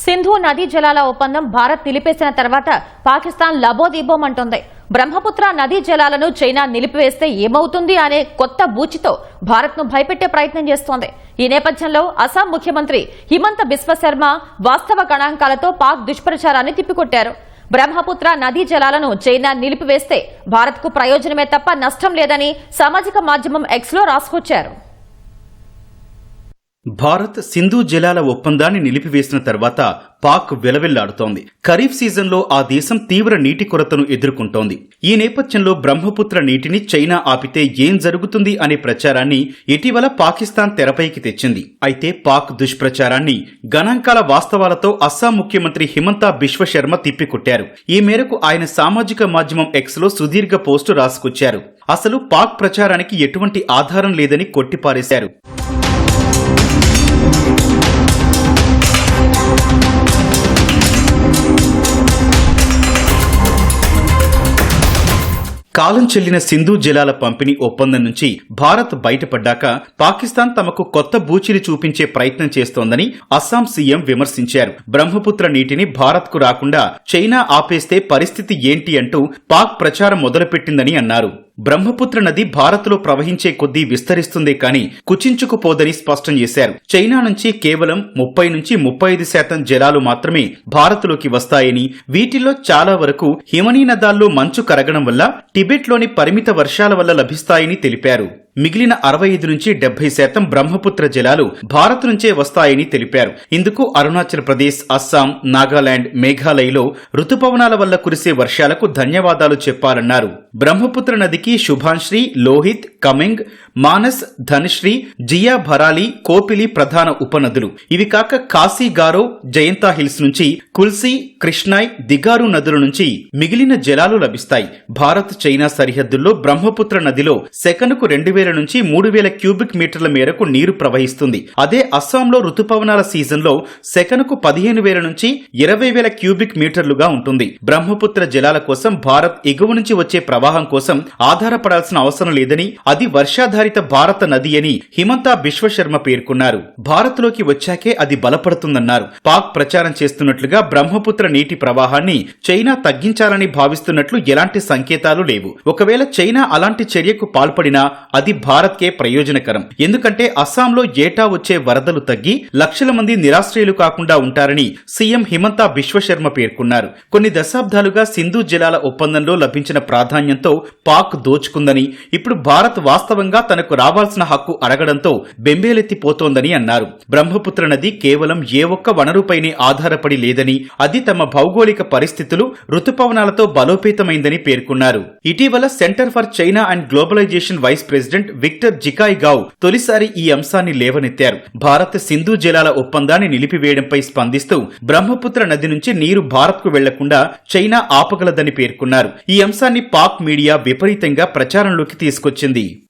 సింధు నదీ జలాల ఒప్పందం భారత్ నిలిపేసిన తర్వాత పాకిస్తాన్ లబోదిబోమంటోంది. బ్రహ్మపుత్ర నదీ జలాలను చైనా నిలిపివేస్తే ఏమవుతుంది అనే కొత్త బూచితో భారత్ను భయపెట్టే ప్రయత్నం చేస్తోంది. ఈ నేపథ్యంలో అస్సాం ముఖ్యమంత్రి హిమంత బిశ్వ శర్మ వాస్తవ గణాంకాలతో పాక్ దుష్ప్రచారాన్ని తిప్పికొట్టారు. బ్రహ్మపుత్ర నదీ జలాలను చైనా నిలిపివేస్తే భారత్కు ప్రయోజనమే తప్ప నష్టం లేదని సామాజిక మాధ్యమం ఎక్స్లో రాసుకొచ్చారు. భారత్ సింధు జలాల ఒప్పందాన్ని నిలిపివేసిన తర్వాత పాక్ వెలవెల్లాడుతోంది. ఖరీఫ్ సీజన్లో ఆ దేశం తీవ్ర నీటి కొరతను ఎదుర్కొంటోంది. ఈ నేపథ్యంలో బ్రహ్మపుత్ర నీటిని చైనా ఆపితే ఏం జరుగుతుంది అనే ప్రచారాన్ని ఇటీవల పాకిస్తాన్ తెరపైకి తెచ్చింది. అయితే పాక్ దుష్ప్రచారాన్ని గణాంకాల వాస్తవాలతో అస్సాం ముఖ్యమంత్రి హిమంతా బిశ్వశర్మ తిప్పికొట్టారు. ఈ మేరకు ఆయన సామాజిక మాధ్యమం ఎక్స్లో సుదీర్ఘ పోస్టు రాసుకొచ్చారు. అసలు పాక్ ప్రచారానికి ఎటువంటి ఆధారం లేదని కొట్టిపారేశారు. కాలం చెల్లిన సింధు జలాల పంపిణీ ఒప్పందం నుంచి భారత్ బయటపడ్డాక పాకిస్తాన్ తమకు కొత్త బూచిని చూపించే ప్రయత్నం చేస్తోందని అస్సాం సీఎం విమర్శించారు. బ్రహ్మపుత్ర నీటిని భారత్కు రాకుండా చైనా ఆపేస్తే పరిస్థితి ఏంటి అంటూ పాక్ ప్రచారం మొదలుపెట్టిందని అన్నారు. బ్రహ్మపుత్ర నది భారత్లో ప్రవహించే కొద్దీ విస్తరిస్తుంది కానీ కుచించుకుపోదని స్పష్టం చేశారు. చైనా నుంచి కేవలం ముప్పై నుంచి ముప్పై ఐదు శాతం జలాలు మాత్రమే భారత్లోకి వస్తాయని వీటిల్లో చాలా వరకు హిమనీ నదాల్లో మంచు కరగడం వల్ల టిబెట్లోని పరిమిత వర్షాల వల్ల లభిస్తాయని తెలిపారు. మిగిలిన అరవై ఐదు నుంచి డెబ్బై శాతం బ్రహ్మపుత్ర జలాలు భారత్ నుంచే వస్తాయని తెలిపారు. ఇందుకు అరుణాచల్ ప్రదేశ్ అస్సాం నాగాలాండ్ మేఘాలయలో రుతుపవనాల వల్ల కురిసే వర్షాలకు ధన్యవాదాలు చెప్పాలన్నారు. బ్రహ్మపుత్ర నదికి శుభాన్శ్రీ లోహిత్ కమింగ్ మానస్ ధనశ్రీ జియా భరాలి కోపిలి ప్రధాన ఉపనదులు. ఇవి కాక కాశీ గారో జయంతా హిల్స్ నుంచి కుల్సీ కృష్ణాయ్ దిగారు నదుల నుంచి మిగిలిన జలాలు లభిస్తాయి. భారత్ చైనా సరిహద్దుల్లో బ్రహ్మపుత్ర నదిలో సెకనుకు రెండు వేల నుంచి మూడు వేల క్యూబిక్ మీటర్ల మేరకు నీరు ప్రవహిస్తుంది. అదే అస్సాంలో రుతుపవనాల సీజన్లో సెకనుకు పదిహేను వేల నుంచి ఇరవై వేల క్యూబిక్ మీటర్లుగా ఉంటుంది. బ్రహ్మపుత్ర జలాల కోసం భారత్ ఎగువ నుంచి వచ్చే ప్రవాహం కోసం ఆధారపడాల్సిన అవసరం లేదని అది వర్షాధారిత భారత నది అని హిమంతా బిశ్వశర్మ పేర్కొన్నారు. భారత్లోకి వచ్చాకే అది బలపడుతుందన్నారు. పాక్ ప్రచారం చేస్తున్నట్లుగా బ్రహ్మపుత్ర నీటి ప్రవాహాన్ని చైనా తగ్గించాలని భావిస్తున్నట్లు ఎలాంటి సంకేతాలు లేవు. ఒకవేళ చైనా అలాంటి చర్యకు పాల్పడినా అది భారత్కే ప్రయోజనకరం. ఎందుకంటే అస్సాంలో ఏటా వచ్చే వరదలు తగ్గి లక్షల మంది నిరాశ్రయులు కాకుండా ఉంటారని సీఎం హిమంతా బిశ్వశర్మ పేర్కొన్నారు. కొన్ని దశాబ్దాలుగా సింధు జలాల ఒప్పందంలో లభించిన ప్రాధాన్యం పాక్ దోచుకుందని ఇప్పుడు భారత్ వాస్తవంగా తనకు రావాల్సిన హక్కు అడగడంతో బెంబేలెత్తిపోతోందని అన్నారు. బ్రహ్మపుత్ర నది కేవలం ఏ ఒక్క వనరుపైనే ఆధారపడి లేదని అది తమ భౌగోళిక పరిస్థితులు ఋతుపవనాలతో బలోపేతమైందని పేర్కొన్నారు. ఇటీవల centre for China and globalisation vice president Victor Zhikai Gao తొలిసారి ఈ అంశాన్ని లేవనెత్తారు. భారత్ సింధు జలాల ఒప్పందాన్ని నిలిపివేయడంపై స్పందిస్తూ బ్రహ్మపుత్ర నది నుంచి నీరు భారత్కు వెళ్ళకుండా చైనా ఆపగలదని పేర్కొన్నారు. ఈ అంశాన్ని పాక్ మీడియా విపరీతంగా ప్రచారంలోకి తీసుకొచ్చింది.